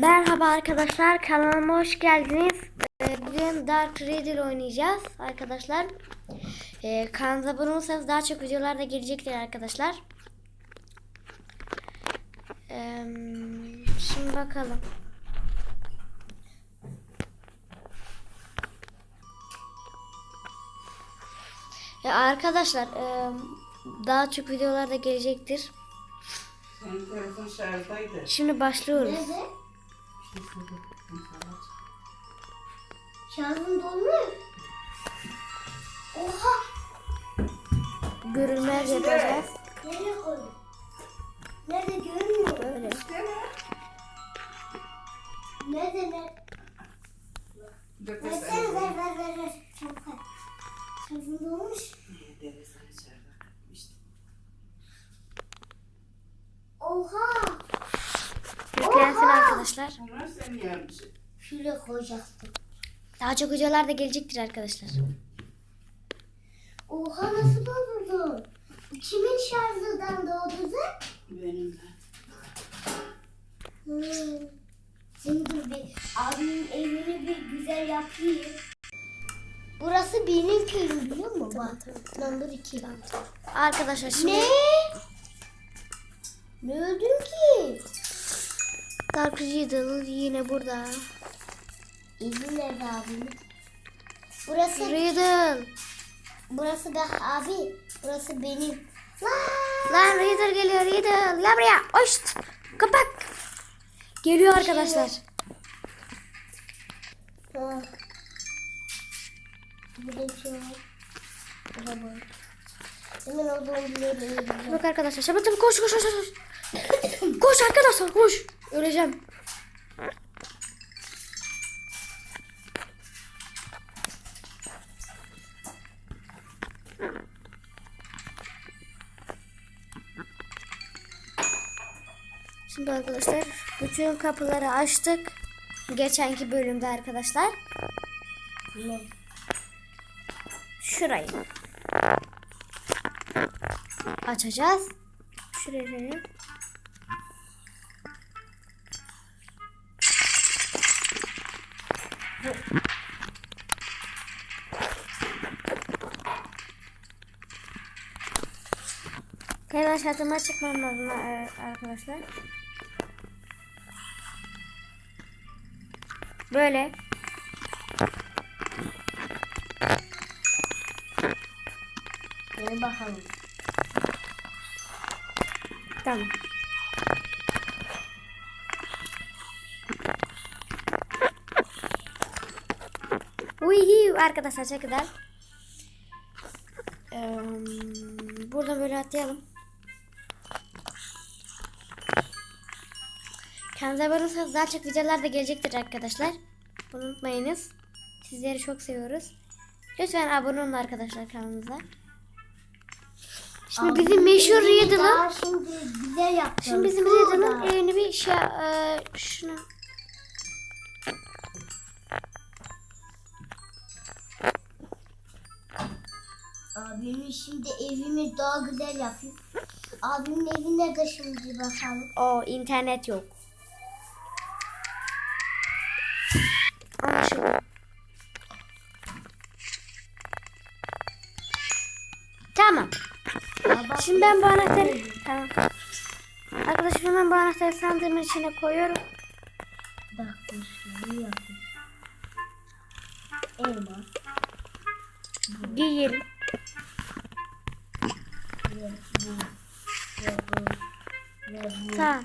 Merhaba arkadaşlar kanalıma hoş geldiniz. Ee, Bugün Dark Riddle oynayacağız arkadaşlar. Ee, kanalımıza abone olursanız daha çok videolar da gelecektir arkadaşlar. Ee, şimdi bakalım. Ya arkadaşlar e, daha çok videolar da gelecektir. Senin telefon şarjdaydı. Şimdi başlıyoruz. Nerede? Şarjım dolmuyor. Oha! Görünmez yapacağız. Nereye koydun? Nerede görünmüyor? Böyle. Nerede ne? Dört Versene ver ver ver ver. Ver. Şarjım dolmuş. Telefon içeride. İşte. Oha! Yüklensin arkadaşlar. Şuraya koyacaktım. Daha çok videolar da gelecektir arkadaşlar. Oha nasıl doldurdun? Kimin şarjından doldurdu? Benim de. Hmm. Şimdi dur bir abimin evini bir güzel yapayım. Burası benim köyüm biliyor musun? Bak. Number 2. Arkadaşlar şimdi Ne? Ne öldüm ki? Riddle yine burada. Evi nerede abimin? Burası Riddle. burası da abi. Burası benim. Lan! Lan Riddle geliyor Riddle. Gel buraya. Hoşt. Kapak. Geliyor arkadaşlar. Ha. Burada bir şey var. Burada var. Hemen o zombileri öldüreceğim. Bak arkadaşlar. Çabuk koş koş koş koş. koş arkadaşlar koş. Öleceğim. Şimdi arkadaşlar bütün kapıları açtık. Geçenki bölümde arkadaşlar. Ne? Şurayı. Açacağız. Şurayı. Hemen şatıma çıkmam lazım e, arkadaşlar. Böyle. Gel bakalım. Tamam. Uyuyu arkadaşlar çok güzel. Ee, buradan böyle atlayalım. Kendinize olursanız daha çok videolar da gelecektir arkadaşlar. Bunu unutmayınız. Sizleri çok seviyoruz. Lütfen abone olun arkadaşlar kanalımıza. Şimdi bizim meşhur Riddle'ın Şimdi güzel yaptım. Şimdi bizim. Riddle'ın evini bir şey e, şunu Abimin şimdi evimi daha güzel yapayım. Abimin evi nerede şimdi bakalım. o internet yok. Anlaşıldı. Şimdi ben bu anahtarı tamam. Arkadaşlar ben bu anahtarı sandığımın içine koyuyorum. Bak yapayım. Elma. Giyelim. Tamam.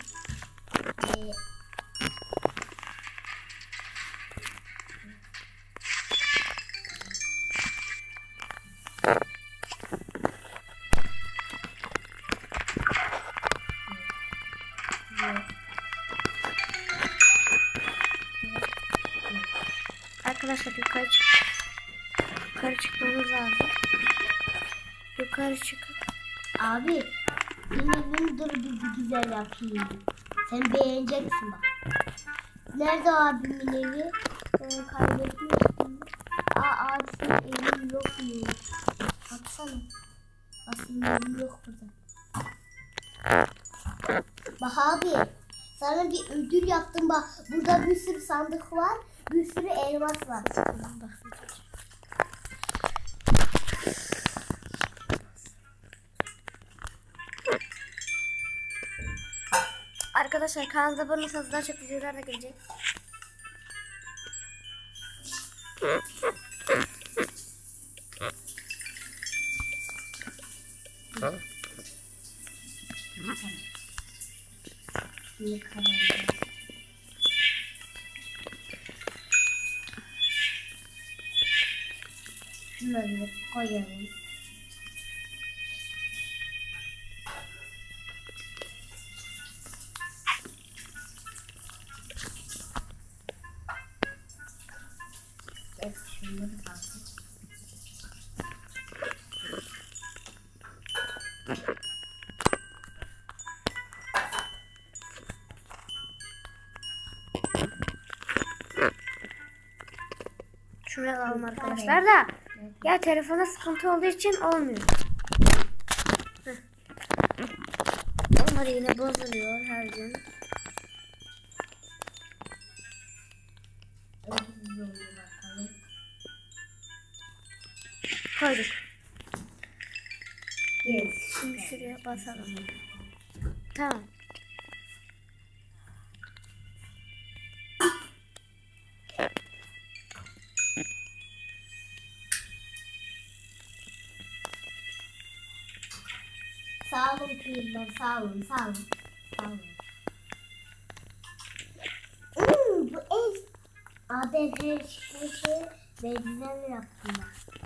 Yukarı Abi senin evini dur bir güzel yapayım. Sen beğeneceksin bak. Nerede abimin evi? Ee, kaybetmiştim. Aa abi senin evin yok mu? Baksana. Aslında evim yok burada. Bak abi Sana bir ödül yaptım bak. Burada bir sürü sandık var. Bir sürü elmas var. Arkadaşlar kanalda abone olursanız daha çok videolar da gelecek. Şunları koyalım. Evet, şunları kalsın. Şunu alalım arkadaşlar da. Ya telefona sıkıntı olduğu için olmuyor. Onlar yine bozuluyor her gün. Koyduk. Yes. Şimdi şuraya basalım. Tamam. Sağ olun kıyımlar, sağ olun, sağ olun. Sağ olun. Hmm, bu ev. Ben her şeyi yaptım bak. Benzer.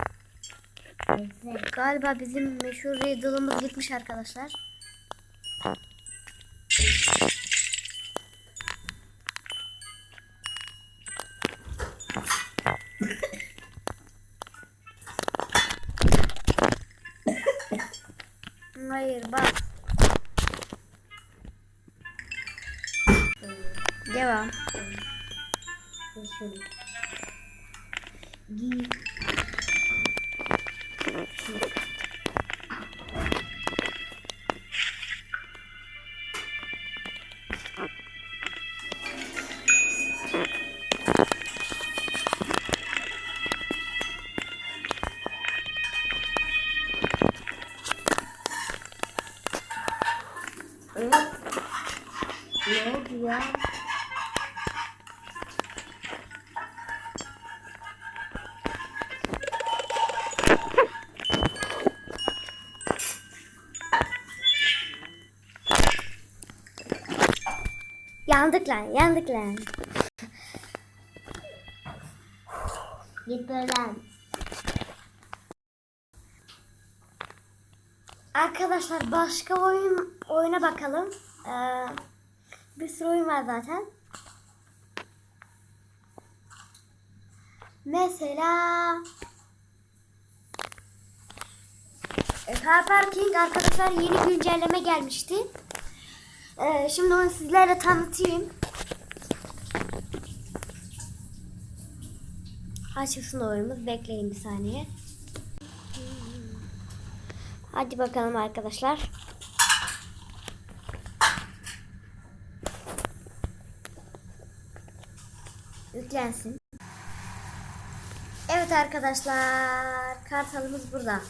Galiba bizim meşhur riddle'ımız gitmiş arkadaşlar. Hayır bak. Devam. Şöyle. Yandık lan, yandık lan. Git böyle. Arkadaşlar başka oyun oyuna bakalım. Ee, bir sürü oyun var zaten. Mesela Car Parking arkadaşlar yeni güncelleme gelmişti. Ee, şimdi onu sizlere tanıtayım. Açılsın oyunumuz. Bekleyin bir saniye. Hadi bakalım arkadaşlar. Yüklensin. Evet arkadaşlar. Kartalımız burada.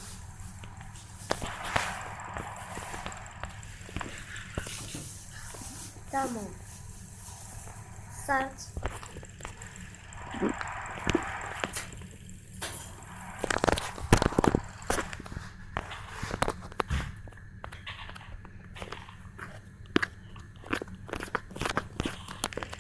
Tamam. Start.